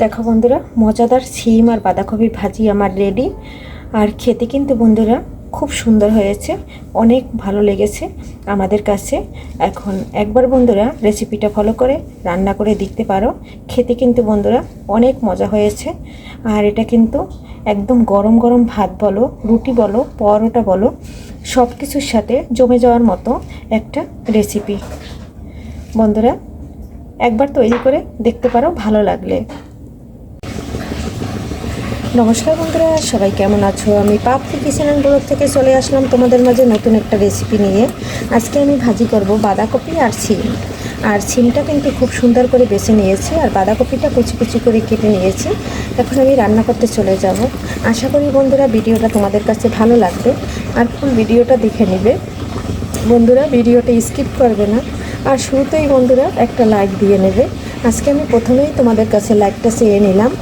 দেখো বন্ধুরা, মজাদার সিম আর বাঁধাকপি ভাজি আমার রেডি আর খেতে কিন্তু বন্ধুরা খুব সুন্দর হয়েছে, অনেক ভালো লেগেছে আমাদের কাছে। এখন একবার বন্ধুরা রেসিপিটা ফলো করে রান্না করে দেখতে পারো। খেতে কিন্তু বন্ধুরা অনেক মজা হয়েছে। আর এটা কিন্তু একদম গরম গরম ভাত বলো, রুটি বলো, পরোটা বলো সব কিছুর সাথে জমে যাওয়ার মতো একটা রেসিপি বন্ধুরা, একবার তৈরি করে দেখতে পারো ভালো লাগলে। নমস্কার বন্ধুরা, সবাই কেমন আছো? আমি পাপড়ি কিচেন অ্যান্ড ব্লগ থেকে চলে আসলাম তোমাদের মাঝে নতুন একটা রেসিপি নিয়ে। আজকে আমি ভাজি করব বাঁধাকপি আর সিম আর সিমটা কিন্তু খুব সুন্দর করে বেছে নিয়েছি, আর বাঁধাকপিটা কুচি কুচি করে কেটে নিয়েছি। এখন আমি রান্না করতে চলে যাব। আশা করি বন্ধুরা ভিডিওটা তোমাদের কাছে ভালো লাগবে। আর ফুল ভিডিওটা দেখে নেবে? বন্ধুরা, ভিডিওটা স্কিপ করবে না। আর শুরুতেই বন্ধুরা একটা লাইক দিয়ে নেবে। আজকে আমি প্রথমেই তোমাদের কাছে লাইকটা চেয়ে নিলাম।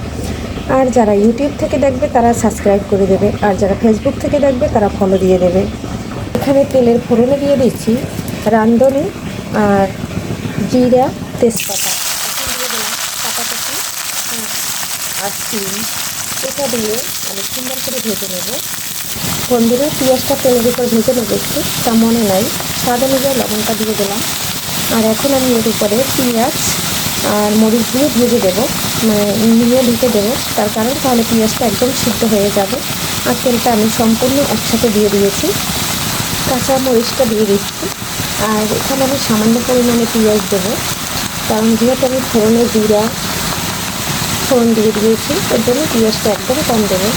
আর যারা ইউটিউব থেকে দেখবে, তারা সাবস্ক্রাইব করে দেবে। আর যারা ফেসবুক থেকে দেখবে, তারা ফলো দিয়ে দেবে। এখানে তেলের ফোড়নে দিয়ে দিচ্ছি রান্ধনি আর জিরা তেজপাতা। দিয়ে আর সিম এটা দিয়ে আমি সুন্দর করে ভেজে নেব। বন্ধুরা, পেঁয়াজটা তেলের উপর ভেজে নেব একটু। তা মনে নাই। স্বাদ অনুযায়ী লবণটা দিয়ে দিলাম। আর এখন আমি এর উপরে পেঁয়াজ আর মরিচ দিয়ে ভেজে দেবো। মানে নিয়ে ঢেকে দেবো। তার কারণ তাহলে পেঁয়াজটা একদম সিদ্ধ হয়ে যাবে। আর তেলটা আমি সম্পূর্ণ একসাথে দিয়ে দিয়েছি। কাঁচা মরিচটা দিয়ে দিচ্ছি। আর এখানে আমি সামান্য পরিমাণে পেঁয়াজ দেবো। কারণ যেহেতু আমি ফোড়নে জিরা, ফোড়ন দিয়ে দিয়েছি, এর জন্য পেঁয়াজটা একদম কম দেবো।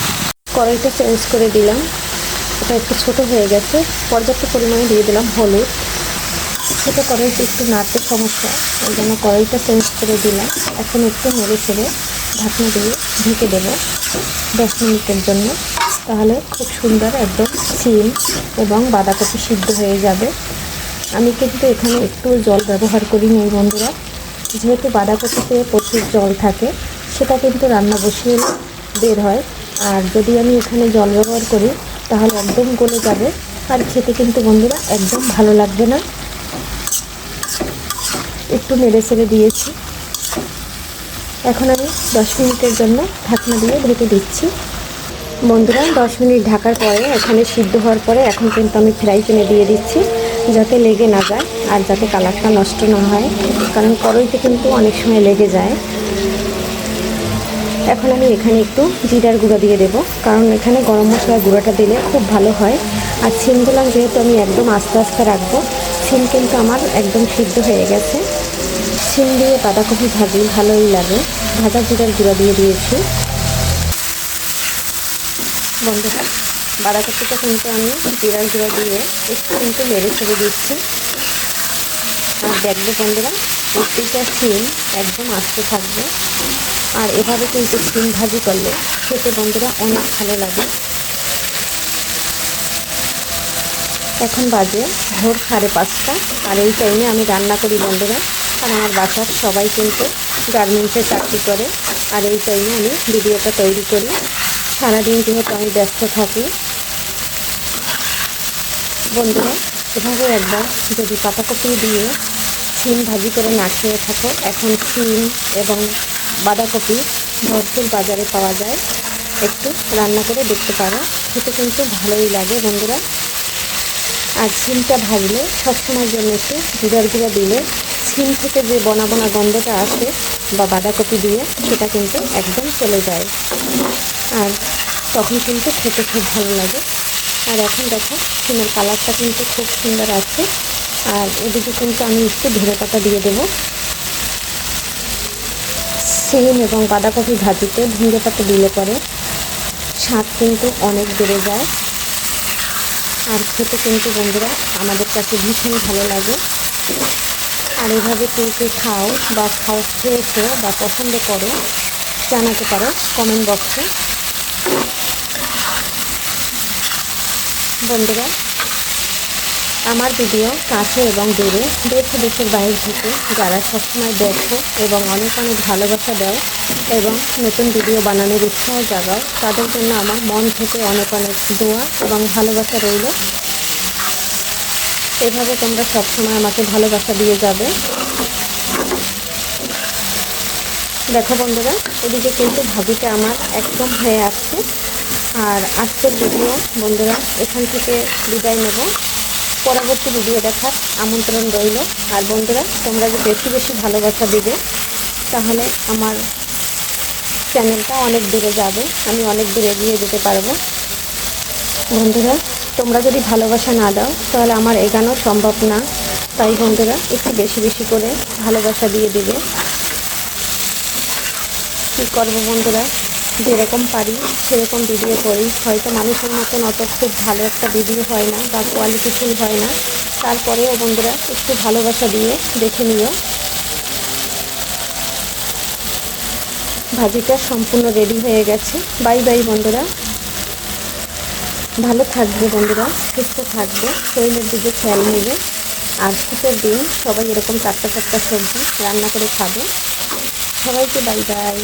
কড়াইটা চেঞ্জ করে দিলাম। এটা একটু ছোট হয়ে গেছে। পর্যাপ্ত পরিমাণে দিয়ে দিলাম হলুদ। ছোটো কড়াইতে একটু নাড়তে সমস্যা, ওই জন্য কড়াইটা চেঞ্জ করে দিলাম। এখন একটু নেড়ে ছেড়ে ঢাকনা দিয়ে ঢেকে দেবো দশ মিনিটের জন্য। তাহলে খুব সুন্দর একদম সিম এবং বাঁধাকপি সিদ্ধ হয়ে যাবে। আমি কিন্তু এখানে একটু জল ব্যবহার করি নি বন্ধুরা। যেহেতু বাঁধাকপিতে প্রচুর জল থাকে, সেটা কিন্তু রান্না বসিয়ে বের হয়। আর যদি আমি এখানে জল ব্যবহার করি, তাহলে একদম গলে যাবে। আর খেতে কিন্তু বন্ধুরা একদম ভালো লাগবে না। একটু নেড়ে ছেড়ে দিয়েছি। এখন আমি দশ মিনিটের জন্য ঢাকনা দিয়ে ঢেকে দিচ্ছি। বন্ধুরা, দশ মিনিট ঢাকার পরে এখানে সিদ্ধ হওয়ার পরে এখন কিন্তু আমি ফ্রাই প্যানে দিয়ে দিচ্ছি, যাতে লেগে না যায় আর যাতে কালারটা নষ্ট না হয়, কারণ কড়াইতে কিন্তু অনেক সময় লেগে যায়। এখন আমি এখানে একটু জিরার গুঁড়া দিয়ে দেবো, কারণ এখানে গরম মশলার গুঁড়োটা দিলে খুব ভালো হয়। আর সিমগুলো যেহেতু আমি একদম আস্তে আস্তে রাখব, সিম কিন্তু আমার একদম সিদ্ধ হয়ে গেছে। সিম দিয়ে বাঁধাকপি ভাজি ভালোই লাগে। ভাজা জিরার গুঁড়া দিয়ে দিয়েছি। বন্ধুরা, বাঁধাকপিটা কিন্তু আমি জিরার গুঁড়া দিয়ে একটু কিন্তু মেরে ছেড়ে দিচ্ছি। আর দেখবে বন্ধুরা, প্রত্যেকটা সিম একদম আস্তে থাকবে। আর এভাবে কিন্তু সিম ভাজি করলে খেতে বন্ধুরা অনেক ভালো লাগে। এখন বাজে ভোর সাড়ে পাঁচটা। আর এই টাইমে আমি রান্না করি বন্ধুরা। আর আমার বাসার সবাই কিন্তু গার্মেন্টসে চাকরি করে। আর এই টাইমে আমি ভিডিওটা তৈরি করি। সারাদিন যেহেতু আমি ব্যস্ত থাকি। বন্ধুরা, এভাবে একবার যদি পাতাকপি দিয়ে সিম ভাজি করে না খেয়ে থাকো, এখন সিম এবং বাঁধাকপি ভরপুর বাজারে পাওয়া যায়। একটু রান্না করে দেখতে পারো। খেতে কিন্তু ভালোই লাগে বন্ধুরা। আর সিমটা ভাজলে সবসময়ের জন্য একটু জিরার গুঁড়া দিলে সিম থেকে যে বনা বনা গন্ধটা আসে বা বাঁধাকপি দিয়ে, সেটা কিন্তু একদম চলে যায়। আর তখন কিন্তু খেতে খুব ভালো লাগে। আর এখন দেখো, সিমের কালারটা কিন্তু খুব সুন্দর আছে আর এদিকে কিন্তু আমি একটু ধরে পাতা দিয়ে দেবো। সিম এবং বাঁধাকপি ভাজিতে ধনে পাতা দিলে পরে স্বাদ কিন্তু অনেক বেড়ে যায়। আর খেতে কিন্তু বন্ধুরা, আমাদের কাছে ভীষণ ভালো লাগে। আর এভাবে কেউ খাও বা খাও খেয়েছো বা পছন্দ করো, জানাতে পারো কমেন্ট বক্সে বন্ধুরা, আমার ভিডিও কাছে এবং দূরে দেশ দেশের বাইরে থেকে যারা সবসময় দেখো এবং অনেক অনেক ভালোবাসা দেয় এবং নতুন ভিডিও বানানোর উৎসাহ জাগাও, তাদের জন্য আমার মন থেকে অনেক অনেক দোয়া এবং ভালোবাসা রইল। এভাবে তোমরা সবসময় আমাকে ভালোবাসা দিয়ে যাবে। দেখো বন্ধুরা, এদিকে কিন্তু ভাবিটা আমার একদম হয়ে আসছে আর আজকের ভিডিও বন্ধুরা, এখান থেকে বিদায় নেব। পরবর্তী ভিডিও দেখার আমন্ত্রণ রইল। আর বন্ধুরা, তোমরা যে বেশি বেশি ভালোবাসা দিবে, তাহলে আমার চ্যানেলটা অনেক দূরে যাবে। আমি অনেক দূরে এগিয়ে যেতে পারব। বন্ধুরা তোমরা যদি ভালোবাসা না দাও, তাহলে আমার এগানো সম্ভব না। তাই বন্ধুরা, একটু বেশি বেশি করে ভালোবাসা দিয়ে দিবে। কী করব বন্ধুরা? যেরকম পারি, সেরকম ভিডিও করি। হয়তো মানুষের মতন অত খুব ভালো একটা ভিডিও হয় না বা কোয়ালিটিফুল হয় না। তারপরেও বন্ধুরা, একটু ভালোবাসা দিয়ে দেখে নিও। ভাজিটা সম্পূর্ণ রেডি হয়ে গেছে। বাই বাই বন্ধুরা। ভালো থাকবে বন্ধুরা, সুস্থ থাকবে, শরীরের দিকে খেয়াল নেবে। আর শীতের দিন সবাই এরকম চারটা চারটা সবজি রান্না করে খাবে। সবাইকে বাই বাই